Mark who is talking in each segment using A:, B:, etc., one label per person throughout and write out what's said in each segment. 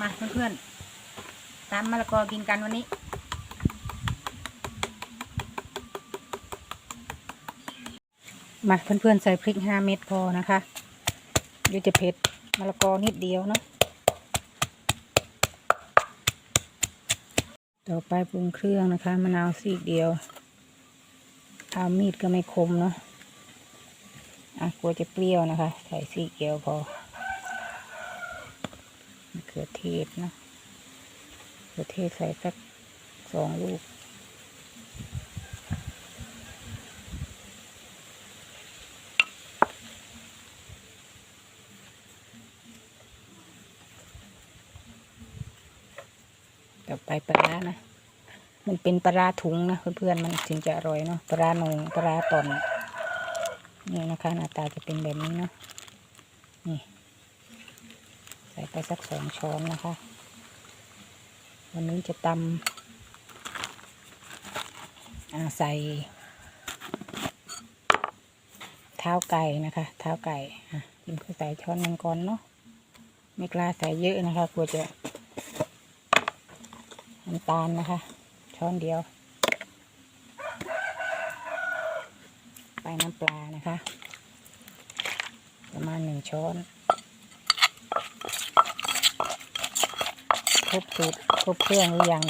A: มาเพื่อนๆตามมะละกอกินกันวันนี้ มาเพื่อนๆใส่พริกห้าเม็ดพอนะคะเดี๋ยวจะเผ็ดมะละกอนิดเดียวเนาะต่อไปปรุงเครื่องนะคะมะนาวซีกเดียวเอามีดก็ไม่คมเนาะอะกลัวจะเปรี้ยวนะคะ ใส่ซีกเดียวพอ มะเขือเทศนะมะเขือเทศใส่สักสองลูก ต่อไปปลานะ มันเป็นปลาถุงนะเพื่อนๆมันถึงจะอร่อยเนาะปลาหนงปลาตอนนี่นะคะหน้าตาจะเป็นแบบนี้เนาะ ส่ไปสักสองช้อนนะคะ วันนี้จะตำใส่เท้าไก่นะคะ เท้าไก่อะกินก็ใส่ช้อนหนึ่งก่อนเนาะไม่กล้าใส่เยอะนะคะกลัวจะน้ำตาลนะคะ ช้อนเดียว ไปน้ำปลานะคะ ประมาณหนึ่งช้อน คร บสูตรครบเครื่องหรือยัง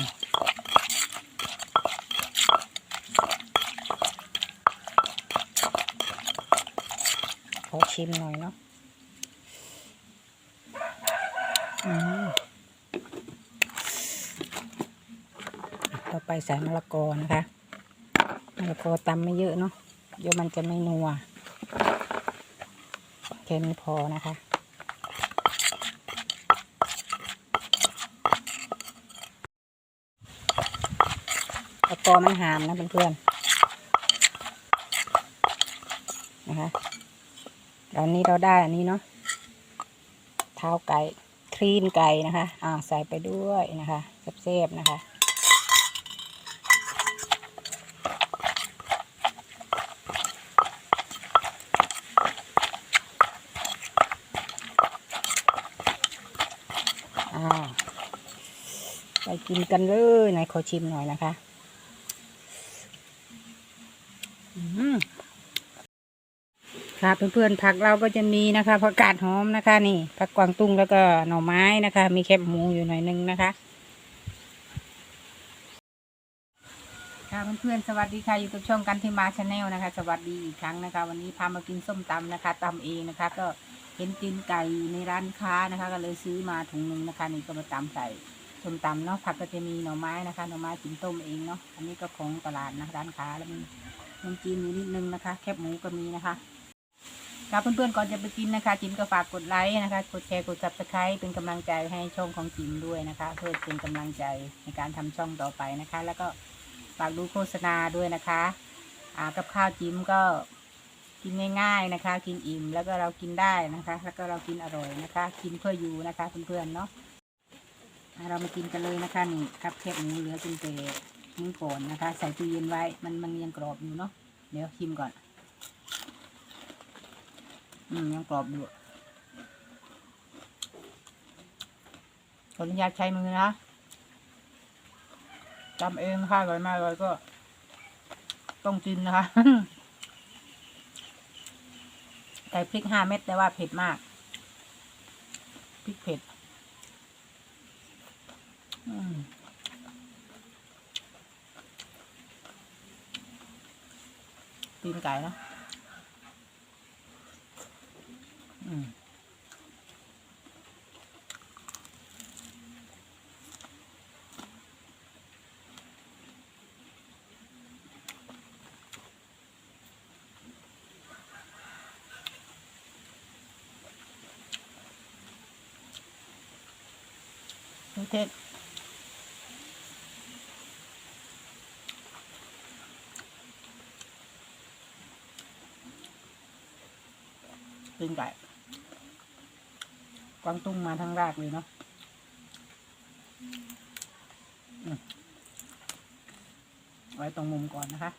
A: ขอชิมหน่อยเนาะต่อไปใส่มะละกอนะคะมะละกอตำไม่เยอะเนาะเดี๋ยวมันจะไม่นัวแค่นี้พอนะคะ มะละก อมันหามนะเพื่อนๆนะคะตอนนี้เราได้อันนี้เนาะเท้าไก่ครีนไก่นะคะอ่าใส่ไปด้วยนะคะเซฟๆนะคะอ่าไปกินกันเลยไหนขอชิมหน่อยนะคะอืมค่ะ เพื่อนๆผักเราก็จะมีนะคะผักกาดหอมนะคะ นี่ผักกวางตุ้งแล้วก็หน่อไม้นะคะ มีแคบหมูอยู่หน่อยนึงนะคะค่ะเพื่อนๆสวัสดีค่ะอยู่กับช่องกันที่มาชาแนลนะคะ สวัสดีอีกครั้งนะคะ วันนี้พามากินส้มตำนะคะตำเองนะคะ ก็เห็นตีนไก่ในร้านค้านะคะ ก็เลยซื้อมาถุงหนึ่งนะคะ นี่ก็มาตำใส่ส้มตำเนาะผักก็จะมีหน่อไม้นะคะหน่อไม้กินต้มเองเนาะอันนี้ก็ของตลาดนะร้านค้าแล้วมีขนมจีนอยู่นิดนึงนะคะ แคบหมูก็มีนะคะ ครับเพื่อนๆก่อนจะไปกินนะคะ จิมก็ฝากกดไลค์นะคะ กดแชร์กด subscribe เป็นกำลังใจให้ช่องของจิมด้วยนะคะ เพื่อเป็นกำลังใจในการทำช่องต่อไปนะคะ แล้วก็ฝากดูโฆษณาด้วยนะคะอ่ากับข้าวจิมก็กินง่าย ๆนะคะ กินอิ่มแล้วก็เรากินได้นะคะ แล้วก็เรากินอร่อยนะคะ กินเพื่ออยู่นะคะเพื่อนๆเนาะเรามากินกันเลยนะคะนี่ครับแคบหมูเหลือกินแต่นี้ก่อนนะคะ ใส่ตู้เย็นไว้มันมันยังกรอบอยู่เนาะเดี๋ยวชิมก่อน อืมยังกรอบอยู่ขออนุญาตใช้มือนะทำเองนะคะอร่อยมากเลยก็ ต้องกินนะคะใส่พริกห้าเม็ดแต่ว่าเผ็ดมากพริกเผ็ดตีนไก่เนะ เทศตีนไก่กวางตุ้งมาทั้งรากเลยเนาะไว้ตรงมุมก่อนนะคะ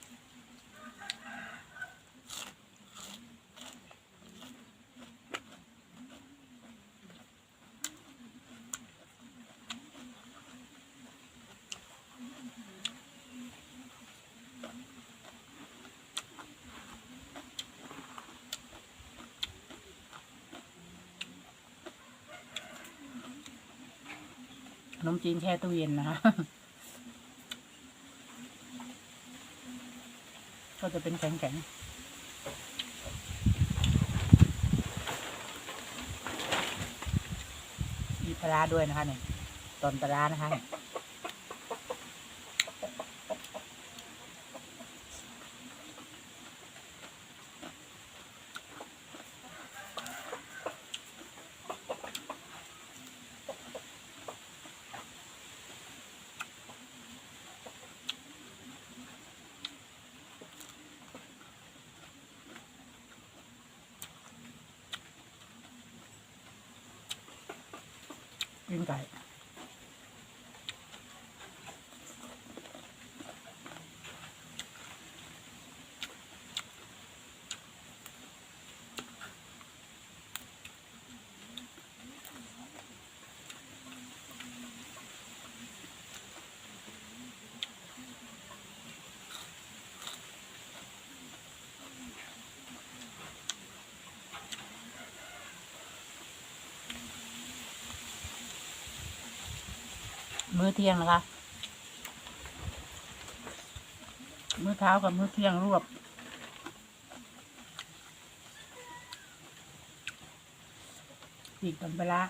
A: นมจีนแช่ตู้เย็นนะคะ ก็จะเป็นแข็งๆมีปลาร้าด้วยนะคะเนี่ยตอนปลาร้านะคะ กิน มื้อเที่ยงนะคะ มื้อเช้ากับมื้อเที่ยงรวบ ปีกตอนไปละ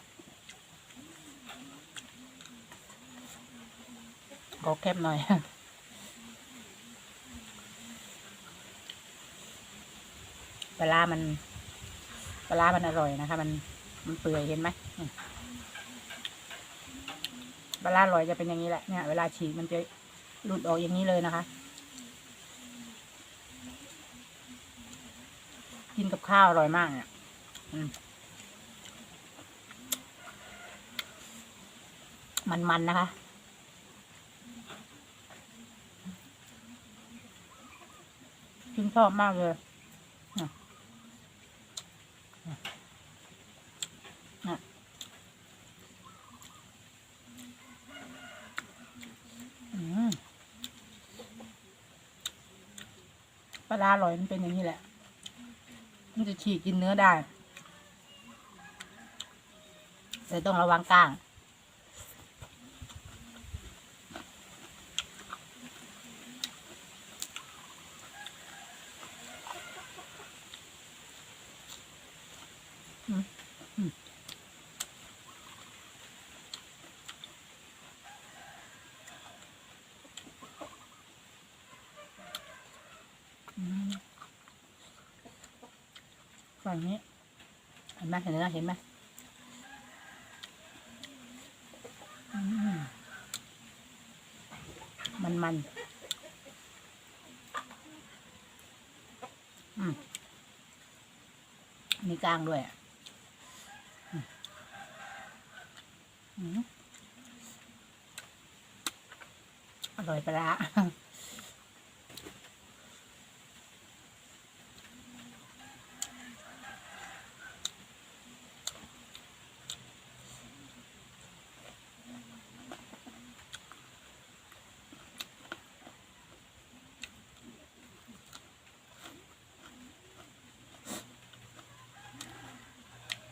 A: ขอแคบหน่อยปลามันปลามันอร่อยนะคะ มันมันเปื่อยเห็นไหม ปลาร้าอร่อยจะเป็นอย่างนี้แหละเนี่ยเวลาฉีกมันจะหลุดออกอย่างนี้เลยนะคะ กินกับข้าวอร่อยมากเนี่ยมมันๆนะคะ กินชอบมากเลยอะอะอะอืมป ลาร้าอร่อยมันเป็นอย่างนี้แหละ มันจะฉีกกินเนื้อได้ แต่ต้องระวังก้างอืมอืมอืม ฝั่งนี้เห็นไหมเห็นไหมเห็นไหมมันมันมีกลางด้วยอะอืมอร่อยปลา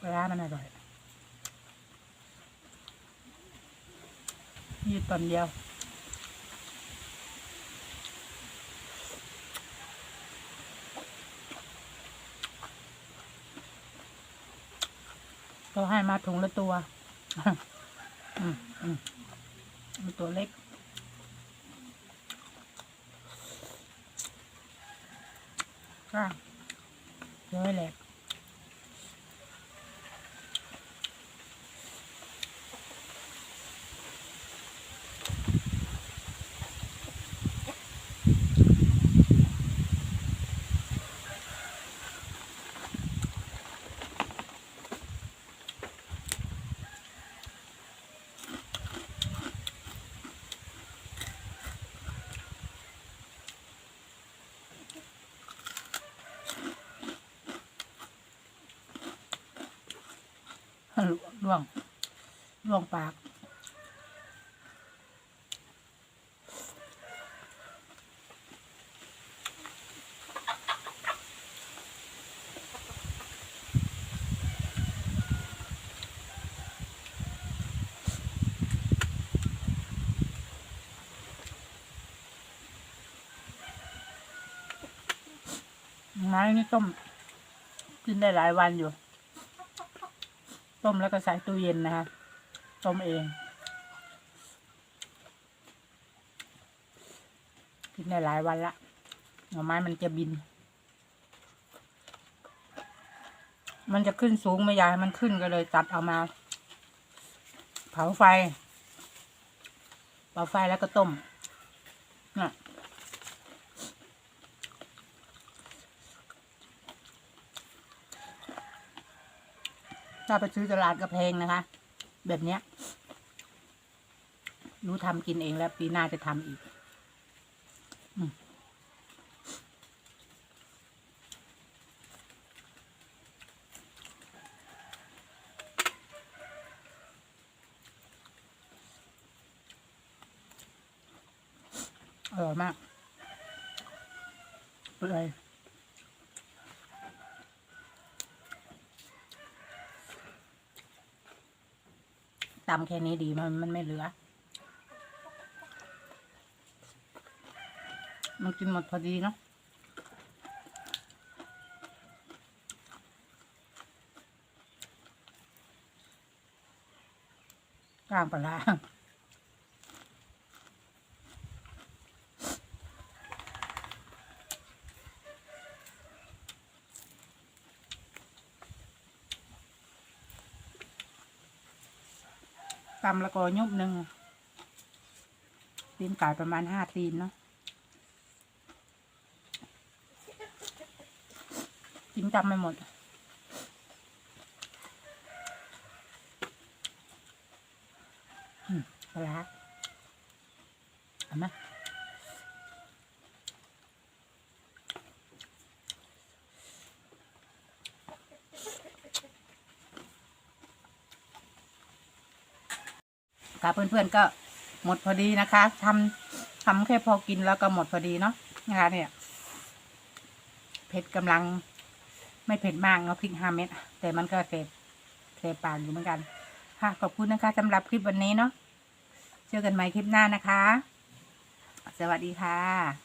A: ปลาร้ามันอร่อยยืดตอนเดียวก็ให้มาถุงละตัว อืมอืมมันตัวเล็กก็เยอะแหละ ล่วงล่วงปากไม้นี่ต้มกินได้หลายวันอยู่ ต้มแล้วก็ใส่ตู้เย็นนะคะ ต้มเองกินได้หลายวันละหน่อไม้มันจะบิน มันจะขึ้นสูงไม่อยากให้มันขึ้นก็เลยตัดเอามา เผาไฟ เผาไฟแล้วก็ต้มน่ะ ถ้าไปซื้อตลาดก็แพงนะคะ แบบเนี้ยรู้ทำกินเองแล้ว ปีหน้าจะทำอีกอืมอร่อยมากเปื่อย ตำแค่นี้ดีมันมันไม่เหลือ มันกินหมดพอดีเนาะกลางปลา ตำละกอยุบหนึ่งตีนไก่ประมาณห้าตีนเนาะกินจำไม่หมด อืมปลาเอาเห็นไหมา เพื่อนๆก็หมดพอดีนะคะทำทำแค่พอกินแล้วก็หมดพอดีเนาะนะคะ เนี่ยเผ็ดกำลัง ไม่เผ็ดมากเนาะพริกห้าเม็ดแต่มันก็เสพเสพปากอยู่เหมือนกันค่ะขอบคุณนะคะสำหรับคลิปวันนี้เนาะเจอกันใหม่คลิปหน้านะคะ สวัสดีค่ะ